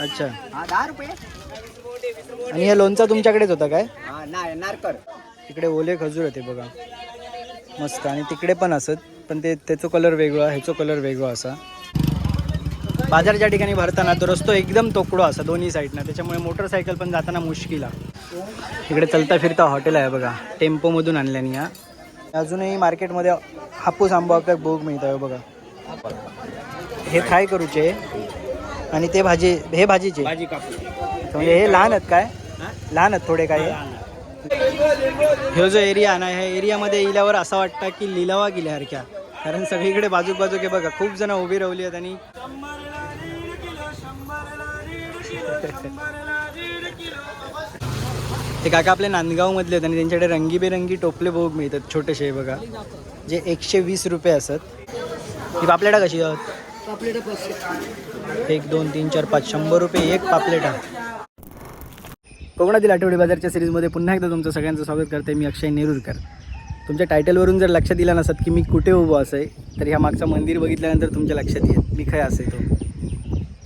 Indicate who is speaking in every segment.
Speaker 1: अच्छा.
Speaker 2: हा दहा रुपये.
Speaker 1: आणि हे लोणचा तुमच्याकडेच होता काय?
Speaker 2: हा नाही नारकर.
Speaker 1: तिकडे ओले खजूर होते बघा. मस्त. आणि तिकडे पण असत पण ते त्याचं कलर वेगळा ह्याचो कलर वेगळा असा. बाजारच्या ठिकाणी भरताना तो रस्तो एकदम तोकडो असा दोन्ही साईडनं त्याच्यामुळे मोटरसायकल पण जाताना मुश्किल आहे. इकडे चलता फिरता हॉटेल आहे बघा. टेम्पोमधून आणल्यानी हा अजूनही मार्केटमध्ये हापूस आंबा आपल्याला भोग मिळत आहे बघा. हे फ्राय करूचे. आणि ते भाजी हे भाजीचे.
Speaker 2: भाजी
Speaker 1: म्हणजे हे लहान आहेत काय? लहान आहेत थोडे काय? ह्यो जो एरिया आहे ना ह्या एरियामध्ये इल्यावर असं वाटतं की लिलावा गेल्यासारख्या कारण सगळीकडे बाजूक बाजूक हे बघा खूप जण उभी राहिली आहेत आणि ते काका आपले नांदगावमधले आहेत आणि त्यांच्याकडे रंगीबेरंगी टोपले भोग मिळतात छोटेसे बघा. जे एकशे वीस रुपये असत. ही पापलेटा कशी आहेत? एक दोन तीन चार पाच. शंभर रुपये एक पापलेटा कोकणातील आठवडी बाजारच्या सिरीजमध्ये पुन्हा एकदा तुमचं सगळ्यांचं स्वागत करते मी अक्षय नेरुरकर तुमच्या टायटलवरून जर लक्षात दिलं नसत की मी कुठे उभं असे तर ह्या मागचं मंदिर बघितल्यानंतर तुमच्या लक्षात येईल मी खय असे तो.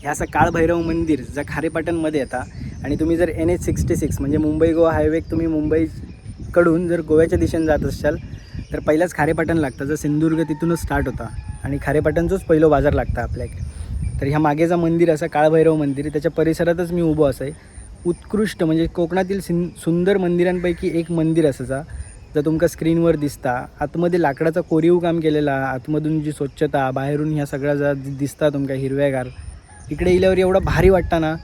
Speaker 1: ह्या असं काळभैरव मंदिर ज्या खारेपाटणमध्ये येता आणि तुम्ही जर एन एच सिक्स्टी सिक्स म्हणजे मुंबई गोवा हायवे तुम्ही मुंबईकडून जर गोव्याच्या दिशेने जात असाल तर पहिलाच खारेपाटण लागतं. जर सिंधुदुर्ग तिथूनच स्टार्ट होता. आणि खारेपाटणचंच पहिलं बाजार लागतं आपल्याकडे. तर ह्या मागेचं मंदिर असं काळभैरव मंदिर त्याच्या परिसरातच मी उभं असं आहे. उत्कृष्ट म्हणजे कोकणातील सिं सुंदर मंदिरांपैकी एक मंदिर असायचा जर तुमका स्क्रीनवर दिसता आतमध्ये लाकडाचा कोरीव काम केलेला आतमधून जी स्वच्छता बाहेरून ह्या सगळ्या जा दिसता तुमका हिरव्यागार. इकडे इल्यावर एवढं भारी वाटता ना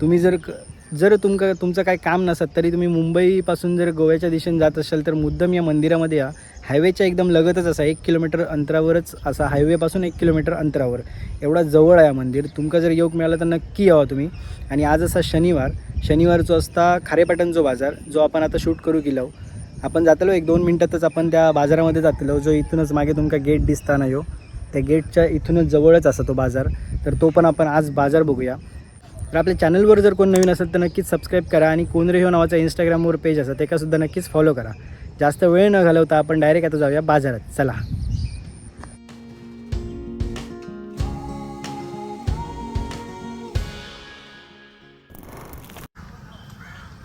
Speaker 1: तुम्ही जर क- जर तुमका तुमचं काय काम नसत तरी तुम्ही मुंबईपासून जर गोव्याच्या दिशेने जात असाल तर मुद्दम या मंदिरामध्ये या. हायवेच्या एकदम लगतच असा एक किलोमीटर अंतरावरच असा हायवेपासून एक किलोमीटर अंतरावर. एवढा जवळ आहे मंदिर. तुमका जर योग मिळाला तर नक्की यावा तुम्ही. आणि आज असा शनिवार. शनिवारचो असता खारेपाटणचो बाजार जो आपण आता शूट करू गेलो. आपण जातलो एक दोन मिनटातच आपण त्या बाजारामध्ये जातलो जो इथूनच मागे तुमका गेट दिसताना यो. त्या गेटच्या इथूनच जवळच असा तो बाजार. तर तो पण आपण आज बाजार बघूया. तर आपल्या चॅनलवर जर कोण नवीन असेल तर नक्कीच सबस्क्राईब करा आणि कोनरे हो नावाचा इंस्टाग्रामवर पेज असा त्याकासुद्धा नक्कीच फॉलो करा. जास्त वेळ न घालवता आपण डायरेक्ट आता जाऊया बाजारात. चला.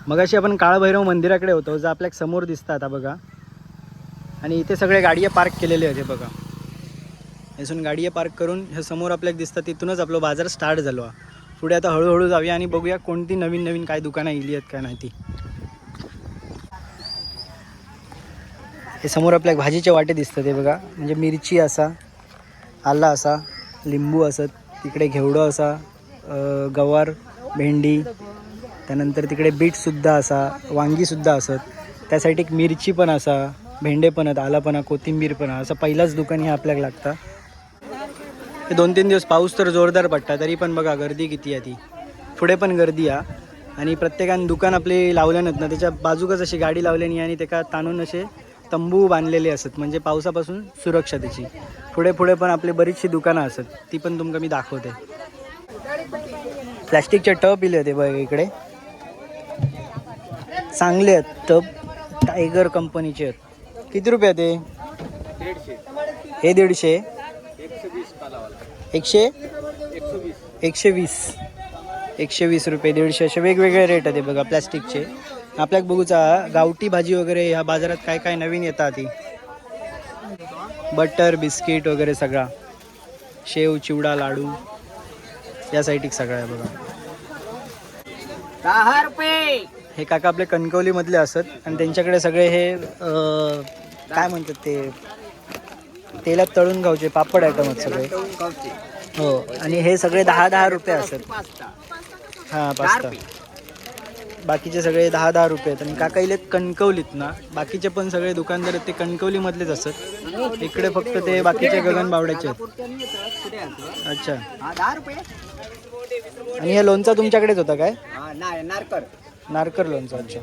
Speaker 1: मगाशी आपण काळभैरव मंदिराकडे होतो जो आपल्यासमोर दिसतं आता बघा. आणि इथे सगळे गाड्या पार्क केलेले होते बघा. इथून गाडिये पार्क करून हे समोर आपल्याला दिसतं तिथूनच आपलं बाजार स्टार्ट झालो. पुढे आता हळूहळू जाऊया आणि बघूया कोणती नवीन नवीन काय दुकानं इली आहेत काय नाही ती. हे समोर आपल्या भाजीचे वाटे दिसतात ते बघा. म्हणजे मिरची असा आला असा लिंबू असत तिकडे घेवडं असा गवार भेंडी त्यानंतर तिकडे बीटसुद्धा असा वांगीसुद्धा असत. त्यासाठी एक मिरची पण असा भेंडे पण आहेत आला पण हा, कोथिंबीर पण हा. असं पहिलाच दुकान हे आपल्याला लागतं. हे दोन तीन दिवस पाऊस तर जोरदार पडता तरी पण बघा गर्दी किती आहे ती. पुढे पण गर्दी आहे. आणि प्रत्येकाने दुकान आपले लावल्यानंत ना त्याच्या बाजूकच अशी गाडी लावल्यानी आणि त्याका ताणून असे तंबू बांधलेले असत म्हणजे पावसापासून सुरक्षा त्याची पुढे पुढे पण आपली बरीचशी दुकानं असत ती पण तुमका मी दाखवते. प्लॅस्टिकचे टप इले होते बघ इकडे. चांगले आहेत टप टायगर कंपनीचे आहेत. किती रुपये ते? हे दीडशे. एकशे? एकशे वीस. एकशे वीस रुपये दीडशे असे वेगवेगळे रेट आहेत बघा प्लॅस्टिकचे. आपल्याक बघूचा गावठी भाजी वगैरे ह्या बाजारात काय काय नवीन येतात ती बटर बिस्किट वगैरे सगळा. शेव चिवडा लाडू. या साईटिक सगळं आहे बघा.
Speaker 2: दहा रुपये.
Speaker 1: हे काका आपले कणकवलीमधले असत आणि त्यांच्याकडे सगळे हे काय म्हणतात ते? तेलात तळून खाऊचे पापड आयटम आहेत सगळे. हो आणि हे सगळे दहा दहा रुपये असत. हां पास्ता. बाकीचे सगळे दहा दहा रुपये आहेत. आणि काकाईले कणकवलीत ना बाकीचे पण सगळे दुकानदार आहेत ते कणकवलीमधलेच असत इकडे फक्त ते बाकीचे गगन बावड्याचे आहेत. अच्छा. आणि हे लोणचा तुमच्याकडेच होता काय?
Speaker 2: नारकर
Speaker 1: नारकर लोणचा अच्छा.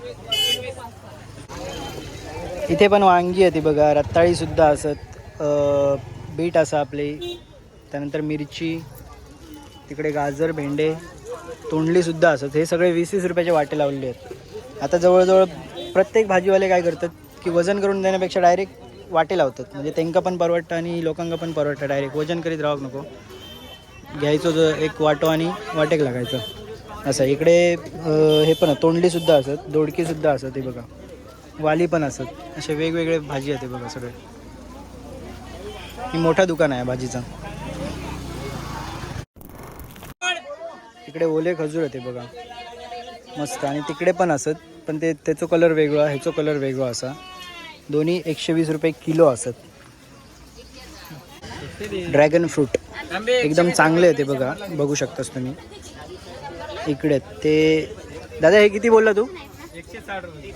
Speaker 1: इथे पण वांगी आहे ती बघा रताळी सुद्धा असत बीट असा आपली त्यानंतर मिरची तिकडे गाजर भेंडे तोंडली सुद्धा असत. हे सगळे वीस वीस रुपयाचे वाटे लावलेले आहेत. आता जवळजवळ प्रत्येक भाजीवाले काय करतात की वजन करून देण्यापेक्षा डायरेक्ट वाटे लावतात. म्हणजे त्यांका पण परवडतं आणि लोकांना पण परवडतं डायरेक्ट वजन करीत राहू नको. घ्यायचो जो एक वाटो आणि वाटेक लागायचं. असं इकडे हे पण तोंडलीसुद्धा असत. दोडकीसुद्धा असत हे बघा. वाली पण असत. असे वेगवेगळे भाजी आहेत बघा सगळे. ही मोठा दुकान आहे भाजीचा. इकडे ओले खजूर आहेत बघा. मस्त. आणि तिकडे पण असत पण ते त्याचो कलर वेगळा ह्याचो कलर वेगळा असा. दोन्ही एकशे वीस रुपये किलो असत. ड्रॅगन फ्रूट एकदम चांगले आहे ते बघा. बघू शकतास तुम्ही. इकडे ते दादा हे किती बोलला तू?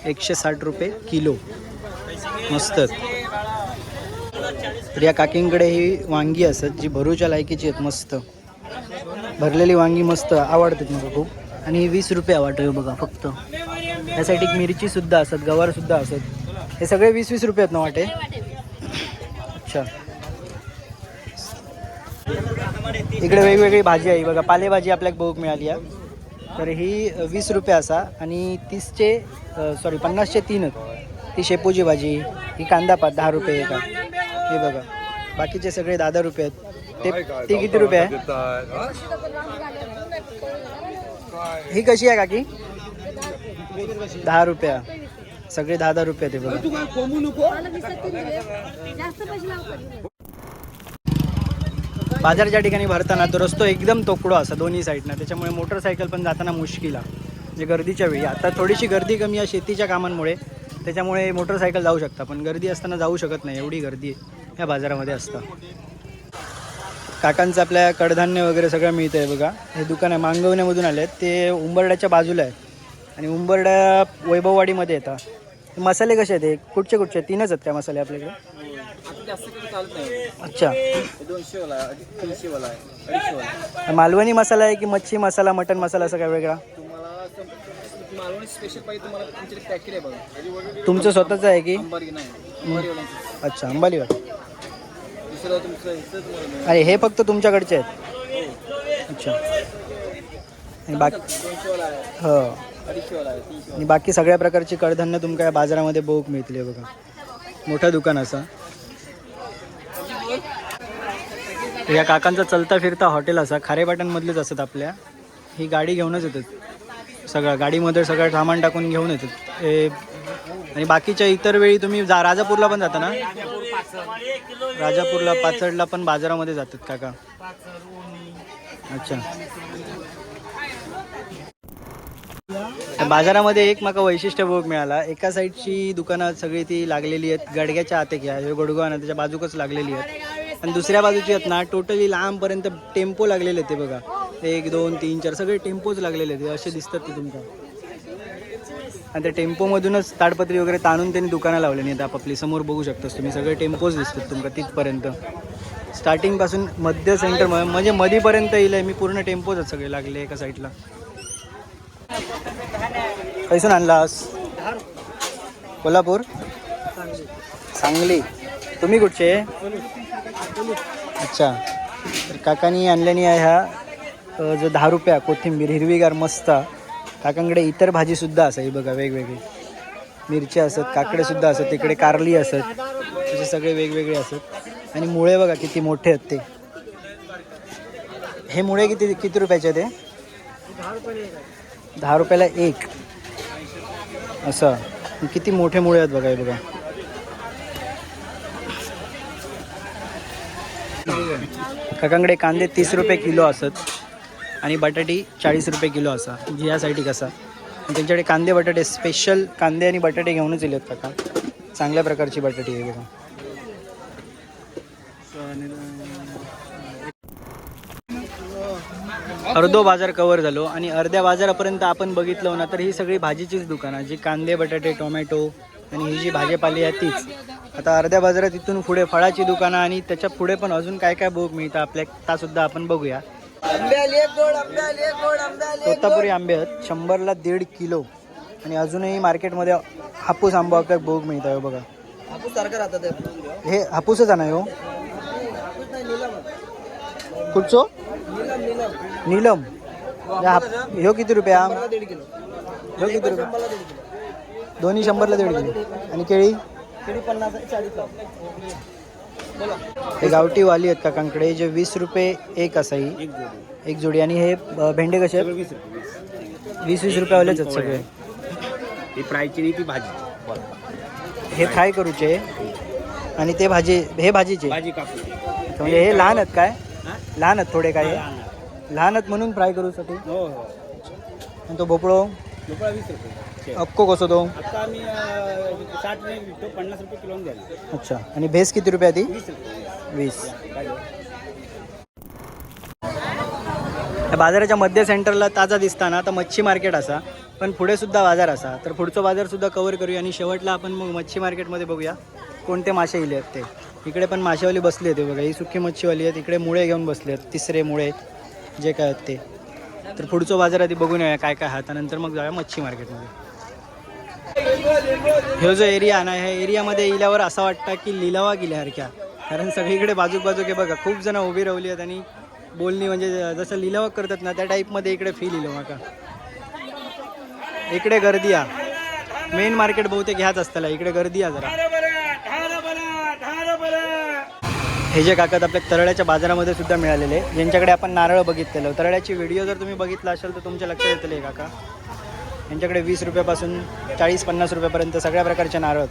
Speaker 1: एकशे साठ रुपये किलो. मस्त तर या काकींकडे ही वांगी असत जी भरूच्या लायकीची आहेत. मस्त. भरलेली वांगी मस्त आवडतात मला खूप. आणि वीस रुपये वाटतं बघा फक्त. यासाठी एक मिरची सुद्धा असत गवार सुद्धा असत हे सगळे वीस वीस रुपये आहेत ना वाटे? अच्छा. इकडे वेगवेगळी भाजी आहे. बघा पालेभाजी आपल्याला बघूक मिळाली आहे. तर ही वीस रुपये असा आणि तीसचे सॉरी पन्नासचे तीन आहेत. ती शेपूची भाजी ही कांदा पात दहा रुपये एका. हे बघा. बाकीचे सगळे दहा दहा रुपये आहेत. ते ती किती रुपये? आहे ही? कशी आहे काकी? दहा रुपया. सगळे दहा दहा रुपये ते बघा. बाजारच्या ठिकाणी भरताना तो रस्तो एकदम तोकडो असा दोन्ही साईडनं. त्याच्यामुळे मोटरसायकल पण जाताना मुश्किल आहे. म्हणजे गर्दीच्या वेळी. आता थोडीशी गर्दी कमी आहे शेतीच्या कामांमुळे. त्याच्यामुळे मोटरसायकल जाऊ शकता पण गर्दी असताना जाऊ शकत नाही. एवढी गर्दी या बाजारामध्ये असतं. काकांचं आपल्या कडधान्य वगैरे सगळं मिळतं आहे बघा. हे दुकान आहे मांगवण्यामधून आले आहेत ते उंबरड्याच्या बाजूला आहे. आणि उंबरड्या वैभववाडीमध्ये येतात. मसाले कसे आहेत हे? कुठचे कुठचे? तीनच आहेत त्या मसाले आपल्याकडे? अच्छा. मालवणी मसाला आहे की मच्छी मसाला मटन मसाला असं काय वेगळा? तुमचं स्वतःचं आहे की? अच्छा अंबालीवर
Speaker 2: दुसरं तुमचं.
Speaker 1: अरे हे फक्त तुमच्याकडचे आहेत. अच्छा. आणि बाकी
Speaker 2: आहे.
Speaker 1: हो.
Speaker 2: आहे तीनशे
Speaker 1: आणि बाकी सगळ्या प्रकारची कडधान्य तुमका या बाजारामध्ये बघूक मिळतील हे बघा. मोठं दुकान असं. या काकांचा चलता फिरता हॉटेल असा. खारेपाटणमधलेच असत आपल्या. ही गाडी घेऊनच येतात. सगळं गाडीमध्ये सगळं सामान टाकून घेऊन येतात. हे आणि बाकीच्या इतर वेळी तुम्ही जा राजापूरला पण जाता ना? राजापूरला पाचडला पण बाजारामध्ये जातात काका. अच्छा. बाजारामध्ये एक माका वैशिष्ट्य भोग मिळाला. एका साईडची दुकानं सगळी ती लागलेली आहेत. गडग्याच्या आते घ्या हे गोडगाव ना त्याच्या बाजूकच लागलेली आहेत. आणि दुसऱ्या बाजूची आहेत ना टोटली लांबपर्यंत टेम्पो लागलेले आहेत ते बघा. एक दोन तीन चार सगळे टेम्पोच लागलेले आहेत. असे दिसतात ते तुमच्या आणि त्या टेम्पोमधूनच ताडपत्री वगैरे ताणून त्यांनी दुकानं नाही आहेत आपापली समोर बघू शकतास तुम्ही. सगळे टेम्पोच दिसतात तुमका तिथपर्यंत. स्टार्टिंगपासून मध्य सेंटर म्हणजे मधीपर्यंत येईल मी पूर्ण टेम्पोच आहेत सगळे लागले एका साईडला कैसून आणलास? कोल्हापूर? सांगली. तुम्ही कुठचे? अच्छा. तर काकांनी आणल्यानी आहे ह्या जो दहा रुपया कोथिंबीर हिरवीगार मस्त काकांकडे इतर भाजीसुद्धा असं ही बघा वेगवेगळी. मिरच्या असत काकडे सुद्धा असत तिकडे कारली असत त्याचे सगळे वेगवेगळे असत. आणि मुळे बघा किती मोठे आहेत ते. हे मुळे किती किती रुपयाचे ते दहा रुपयाला एक. असं. किती मोठे मुळे आहेत बघा हे बघा. काकांकडे कांदे तीस रुपये किलो असत. आणि बटाटी चाळीस रुपये किलो असा. जी यासाठी कसा. त्यांच्याकडे कांदे बटाटे स्पेशल कांदे आणि बटाटे घेऊनच येलेत काका चांगल्या प्रकारची बटाटी आहे बघा. अर्धो बाजार कवर झालो आणि अर्ध्या बाजारापर्यंत आपण बघितलं ना तर ही सगळी भाजीचीच दुकानं जी कांदे बटाटे टोमॅटो आणि ही जी भाजीपाली आहे तीच. आता अर्ध्या बाजारात इथून पुढे फळाची दुकानं आणि त्याच्या पुढे पण अजून काय काय बघ मिळतं आपल्या तासुद्धा आपण बघूया. तोतापुरी आंबे आहेत. शंभरला दीड किलो. आणि अजूनही मार्केटमध्ये हापूस आंबा आपल्याला बघ मिळतं आहे बघा.
Speaker 2: हापूस सारखं राहतात
Speaker 1: हे हापूसच आहे ना हो? कुठचो? नीलम ह्यो किती रुपया ह्यो किती रुपया? दोन्ही शंभरला दीड किलो. आणि केळी?
Speaker 2: किती पन्नास चाळीस
Speaker 1: हे गावठी वाली आहेत काकांकडे जे वीस रुपये एक असा ही.
Speaker 2: एक जोडी.
Speaker 1: आणि हे अ, भेंडे कसे आहेत?
Speaker 2: वीस रुपये वीस.
Speaker 1: रुपयावालेच आहेत सगळे.
Speaker 2: ती फ्रायची नाही ती भाजी.
Speaker 1: हे फ्राय करूचे आणि ते भाजी हे भाजीचे?
Speaker 2: भाजी
Speaker 1: म्हणजे हे लहान आहेत काय?
Speaker 2: हा?
Speaker 1: लहान आहेत थोडे काय? हे?
Speaker 2: लहान.
Speaker 1: आहेत. म्हणून फ्राय करूसाठी
Speaker 2: हो हो.
Speaker 1: आणि तो भोपळो
Speaker 2: वीस रुपये.
Speaker 1: अक्को कसो तो?
Speaker 2: आता आम्ही अं, साठ नाही विकतो पन्नास रुपये किलो द्याल
Speaker 1: अच्छा. आणि भेस किती रुपये ती
Speaker 2: वीस रुपये.
Speaker 1: वीस? या बाजाराच्या मध्य सेंटरला ताजा दिसताना आता मच्छी मार्केट असा. पण पुढे सुद्धा बाजार असा. तर पुढचं बाजार सुद्धा कव्हर करूया आणि शेवटला आपण मग मच्छी मार्केटमध्ये बघूया. कोणते मासे इले आहेत ते. इकडे पण मासेवाली बसली आहेत हे बघा. ही सुकी मच्छीवाली आहेत. इकडे मुळे घेऊन बसले आहेत. तिसरे मुळे जे काय आहेत ते. तर पुढचं बाजार आधी बघून येऊया काय काय हात नंतर मग जाऊया मच्छी मार्केटमध्ये. ह्यो जो एरिया आहे ना ह्या एरियामध्ये येल्यावर असं वाटतं की लिलावा गेल्यासारख्या कारण सगळीकडे बाजूक बाजूक हे बघा खूप जण उभी राहिली आहेत आणि बोलणी म्हणजे जसं लिलावा करतात ना त्या टाईपमध्ये इकडे फील येलो माका इकडे गर्दी आ मेन मार्केट बहुतेक ह्याच असताना इकडे गर्दी आ जरा. हे जे कागद आपल्या तरळ्याच्या बाजारामध्ये सुद्धा मिळालेले ज्यांच्याकडे आपण नारळ बघितलेलं. तरळ्याची व्हिडिओ जर तुम्ही बघितला असेल तर तुमच्या लक्षात येतले हे काका. यांच्याकडे वीस रुपयापासून चाळीस पन्नास रुपयापर्यंत सगळ्या प्रकारचे नारळ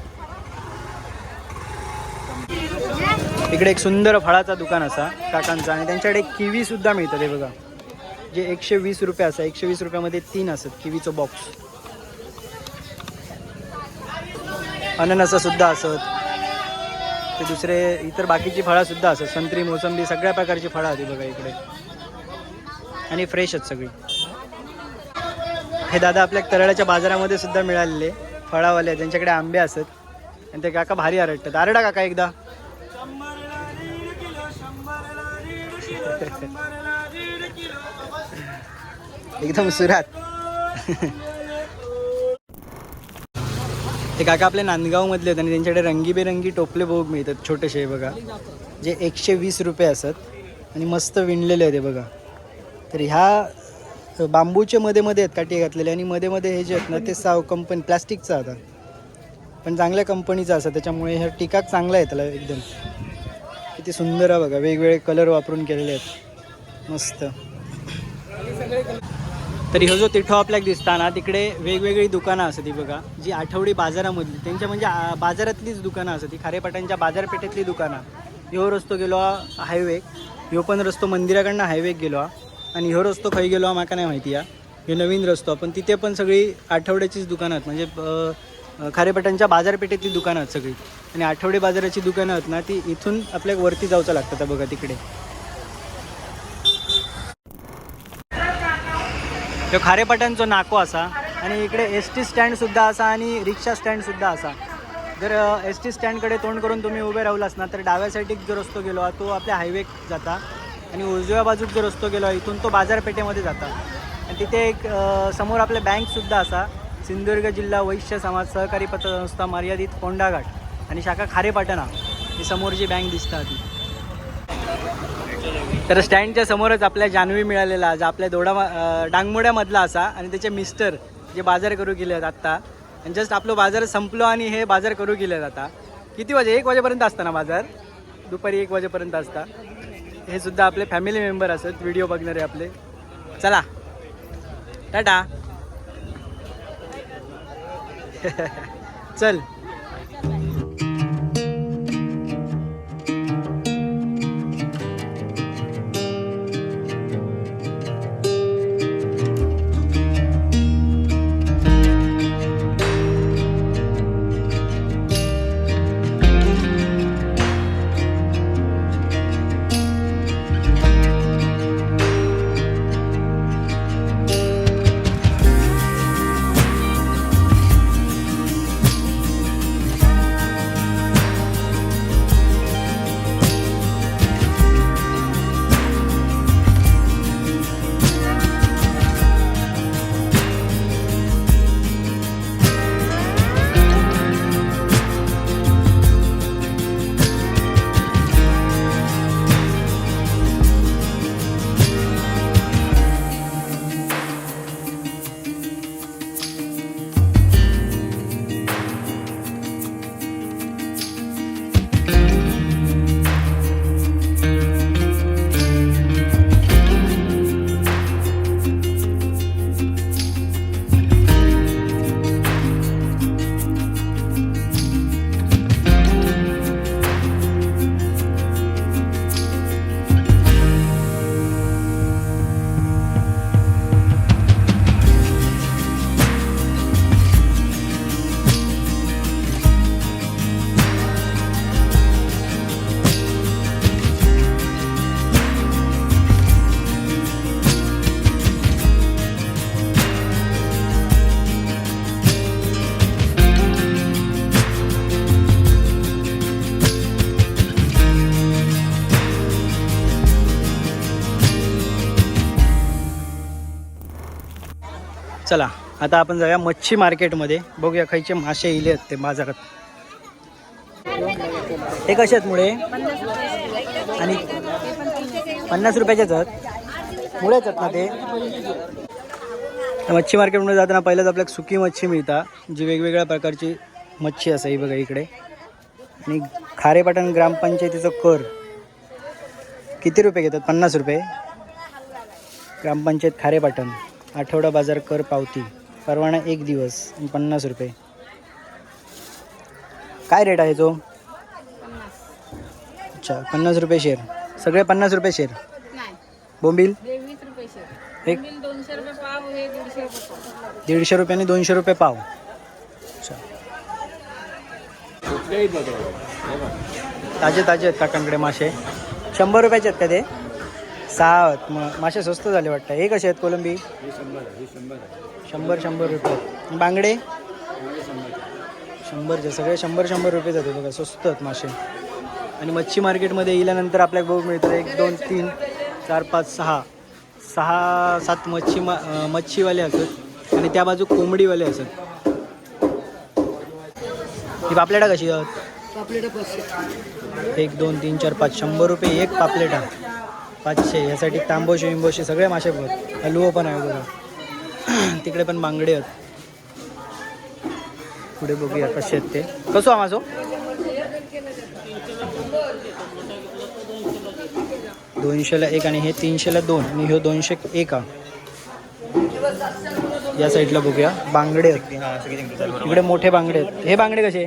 Speaker 1: इकडे एक सुंदर फळाचा दुकान असा काकांचा. आणि त्यांच्याकडे किवी सुद्धा मिळतं ते बघा. जे एकशे वीस रुपये असा एकशे वीस रुपयामध्ये तीन असत किवीचं बॉक्स अननसा सुद्धा असत. ते दुसरे इतर बाकीची फळं सुद्धा असत. संत्री मोसंबी सगळ्या प्रकारची फळं होती बघा इकडे. आणि फ्रेश आहेत सगळी. हे दादा आपल्या तरळाच्या बाजारामध्ये सुद्धा मिळालेले फळावाले आहेत. त्यांच्याकडे आंबे असत. आणि ते काका भारी आरडतात. आरडा काका एकदा. एकदम सुरात. ते काका आपल्या नांदगावमधले आहेत आणि त्यांच्याकडे रंगीबेरंगी टोपले बघ मिळतात छोटेसे बघा. जे एकशे वीस रुपये असत आणि मस्त विणलेले आहेत बघा. तर ह्या बांबूचे मध्ये मध्ये आहेत काठी घातलेले आणि मध्ये मध्ये हे जे आहेत ना ते साव कंपनी प्लास्टिकचं आता. पण चांगल्या कंपनीचं असं त्याच्यामुळे ह्या टिकाक चांगला आहे त्याला एकदम. किती सुंदर आहे बघा वेगवेगळे कलर वापरून केलेले आहेत. मस्त. तरी हो जो तिठो आपल्याक दिसता ना तिकडे वेगवेगळी दुकानं असत ती बघा. जी आठवडी बाजारामधली त्यांच्या म्हणजे आ, बाजारातलीच दुकानं असत ती खारेपाट्यांच्या बाजारपेठेतली दुकानं. ह्यो रस्तो गेलो हायवे ह्यो पण रस्तो मंदिराकडनं हायवे गेलो हा. आणि ह्यो रस्तो खंय गेलो हा म्हाका नाही माहिती हा. ह्यो नवीन रस्तो पण तिथे पण सगळी आठवड्याचीच दुकानं आहेत. म्हणजे खारेपाटांच्या बाजारपेठेतली दुकानं आहेत सगळी. आणि आठवडे बाजाराची दुकानं आहेत ना ती इथून आपल्या वरती जाऊचं लागतं बघा तिकडे. ह्यो खारेपाट्यांचो नाको असा आणि इकडे एस टी स्टँडसुद्धा असा आणि रिक्षा स्टँडसुद्धा असा. जर एस टी स्टँडकडे तोंड करून तुम्ही उभे राहुलास ना तर डाव्या साईडीक जो रस्तो गेलो हा, तो आपल्या हायवे जाता. आणि उजव्या बाजूक जर रस्तो गेलो इथून तो बाजारपेठेमध्ये जाता. आणि तिथे एक समोर आपले बँकसुद्धा असा सिंधुदुर्ग जिल्हा वैश्य समाज सहकारी पतसंस्था मर्यादित कोंडाघाट आणि शाखा खारेपाटणा ही समोरची बँक दिसता ती तर स्टँडच्या समोरच आपल्या जान्हवी मिळालेला जो आपल्या दोडा डांगमोड्यामधला असा आणि त्याचे मिस्टर जे बाजार करू गेले आहेत आत्ता. आणि जस्ट आपलं बाजार संपलो आणि हे बाजार करू गेले आहेत आता. किती वाजे? एक वाजेपर्यंत असताना बाजार. दुपारी एक वाजेपर्यंत असता. हे सुद्धा आपले फॅमिली मेंबर असत व्हिडिओ बघणारे आपले. चला. टाटा. चल. चला आता आपण जाऊया मच्छी मार्केटमध्ये. बघूया खायचे मासे इले आहेत ते बाजारात. हे कसे आहेत मुळे? आणि पन्नास रुपयाचेच आहेत. मुळेच आहेत ना ते? मच्छी मार्केटमध्ये जाताना पहिल्याच आपल्याला सुकी मच्छी मिळतात जी वेगवेगळ्या प्रकारची मच्छी असं ही बघा इकडे. आणि खारेपाटण ग्रामपंचायतीचं कर. किती रुपये घेतात? पन्नास रुपये. ग्रामपंचायत खारेपाटण आठवडा बाजार कर पावती. परवाना एक दिवस आणि पन्नास रुपये. काय रेट आहे तो? अच्छा पन्नास रुपये शेर सगळे पन्नास रुपये शेर
Speaker 3: नाही.
Speaker 1: बोंबील? एक.
Speaker 3: दीडशे रुपये
Speaker 1: रुपयाने दोनशे रुपये पाव. अच्छा. ताजे ताजे आहेत काकांकडे मासे? शंभर रुपयाचे आहेत का ते? सहा आहेत मग मासे स्वस्त झाले वाटतं. हे कसे आहेत कोलंबी? शंभर शंभर रुपये. बांगडे? शंभरचे सगळे शंभर शंभर रुपये जाते बघा. स्वस्त आहेत मासे. आणि मच्छी मार्केटमध्ये येल्यानंतर आपल्याला बघू मिळतं. एक दोन तीन चार पाच सहा. सहा सात मच्छी मा मच्छीवाले असत आणि त्या बाजू कोंबडीवाले असत ही पापलेटा कशी आहेत? एक दोन तीन चार पाच. शंभर रुपये एक पापलेटा. पाचशे यासाठी तांबोशे विंबोशे सगळे मासे बघ. हलवो पण आहे बघा. तिकडे पण बांगडे आहेत. पुढे बघूया कसे आहेत ते. कसो हा मासो? दोनशेला एक आणि हे तीनशेला दोन. आणि हे दोनशे एक या साईडला बघूया. बांगडे आहेत. इकडे मोठे बांगडे आहेत. हे बांगडे कसे?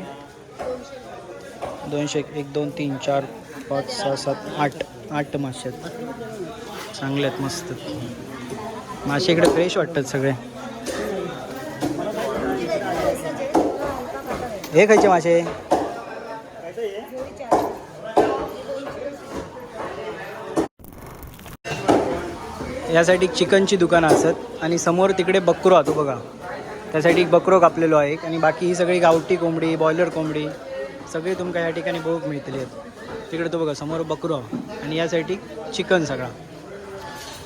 Speaker 1: दोनशे एक. एक दोन तीन चार पाच सहा सात आठ. आठ मासे आहेत. चांगले आहेत मस्त मासे इकडे फ्रेश वाटतात सगळे. हे खायचे मासे. यासाठी चिकनची दुकानं असत आणि समोर तिकडे बकरो आतो बघा. त्यासाठी एक बकरो कापलेलो आहे आणि बाकी ही सगळी गावठी कोंबडी बॉयलर कोंबडी सगळी तुमका या ठिकाणी बघूक मिळतली आहेत. तिकडे तो बघा समोर बकरो आणि यासाठी चिकन सगळा.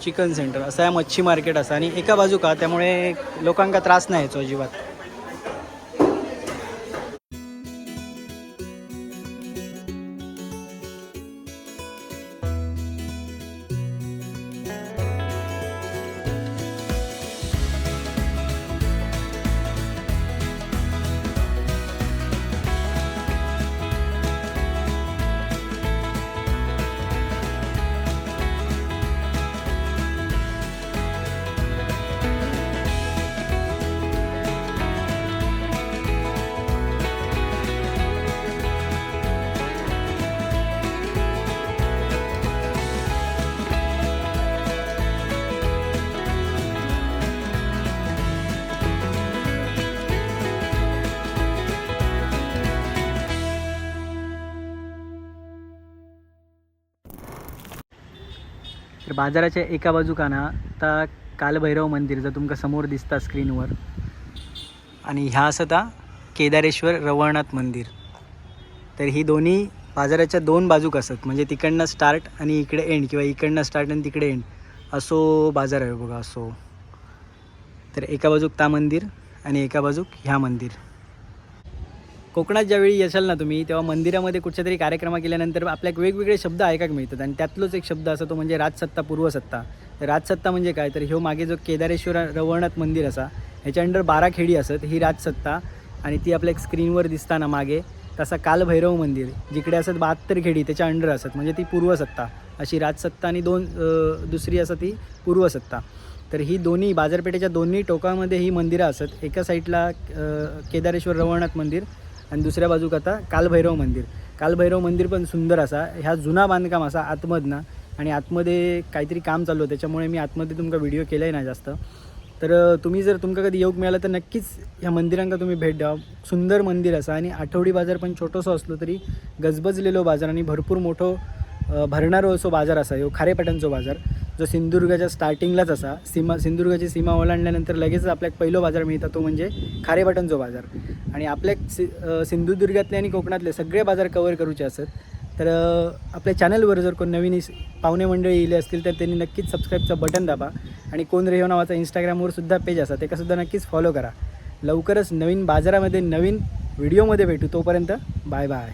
Speaker 1: चिकन सेंटर असं आहे मच्छी मार्केट असं. आणि एका बाजू का त्यामुळे लोकांका त्रास नाही यायचो अजिबात. बाजाराच्या एका बाजूका ना आता कालभैरव मंदिर जर तुमका समोर दिसता स्क्रीनवर आणि ह्या असं आता केदारेश्वर रवळनाथ मंदिर. तर ही दोन्ही बाजाराच्या दोन बाजूक असत. म्हणजे तिकडनं स्टार्ट आणि इकडे एंड किंवा इकडनं स्टार्ट आणि तिकडे एंड असो बाजार आहे बघा असो. तर एका बाजूक ता मंदिर आणि एका बाजूक ह्या मंदिर. कोकणात ज्यावेळी येशाल ना तुम्ही तेव्हा मंदिरामध्ये कुठच्या तरी कार्यक्रमा केल्यानंतर आपल्याला वेगवेगळे शब्द ऐकायला मिळतात. आणि त्यातलोच एक शब्द असा तो म्हणजे राजसत्ता पूर्वसत्ता. तर राजसत्ता म्हणजे काय? तर ह्यो मागे जो केदारेश्वर रवळनाथ मंदिर असा ह्याच्या अंडर बारा खेडी असत ही राजसत्ता. आणि ती आपल्या एक स्क्रीनवर दिसताना मागे तसा कालभैरव मंदिर जिकडे असत बहात्तर खेडी त्याच्या अंडर असत. म्हणजे ती पूर्वसत्ता. अशी राजसत्ता आणि दोन दुसरी असं ती पूर्वसत्ता. तर ही दोन्ही बाजारपेठेच्या दोन्ही टोकामध्ये ही मंदिरं असत. एका साईडला केदारेश्वर रवळनाथ मंदिर आणि दुसऱ्या बाजूक आता कालभैरव मंदिर. कालभैरव मंदिर पण सुंदर असा. ह्या जुना बांधकाम असा आतमधना. आणि आतमध्ये काहीतरी काम चालू होतं त्याच्यामुळे मी आतमध्ये तुमका व्हिडिओ केलाय ना जास्त. तर तुम्ही जर तुमका कधी योग मिळाला तर नक्कीच ह्या मंदिरांका तुम्ही भेट द्या. सुंदर मंदिर असा. आणि आठवडी बाजार पण छोटंसं असलो तरी गजबजलेलो बाजार आणि भरपूर मोठो भरणारो असो बाजार असा. ह्यो खारेपाटणचो बाजार. जो सिंधुदुर्गाच्या स्टार्टिंगलाच असा सीमा सिंधुदुर्गाची सीमा ओलांडल्यानंतर लगेच आपल्याला पहिलो बाजार मिळतात तो म्हणजे खारेपाटणचो बाजार. आणि आपल्या सि सिंधुदुर्गातले आणि कोकणातले सगळे बाजार कवर करूचे असत. तर आपल्या चॅनलवर जर कोण नवीन पाहुणे मंडळी येले असतील तर त्यांनी नक्कीच सबस्क्राईबचं बटन दाबा. आणि कोण रेहो नावाचा इंस्टाग्रामवर सुद्धा पेज असा त्याकासुद्धा नक्कीच फॉलो करा. लवकरच नवीन बाजारामध्ये नवीन व्हिडिओमध्ये भेटू तोपर्यंत बाय बाय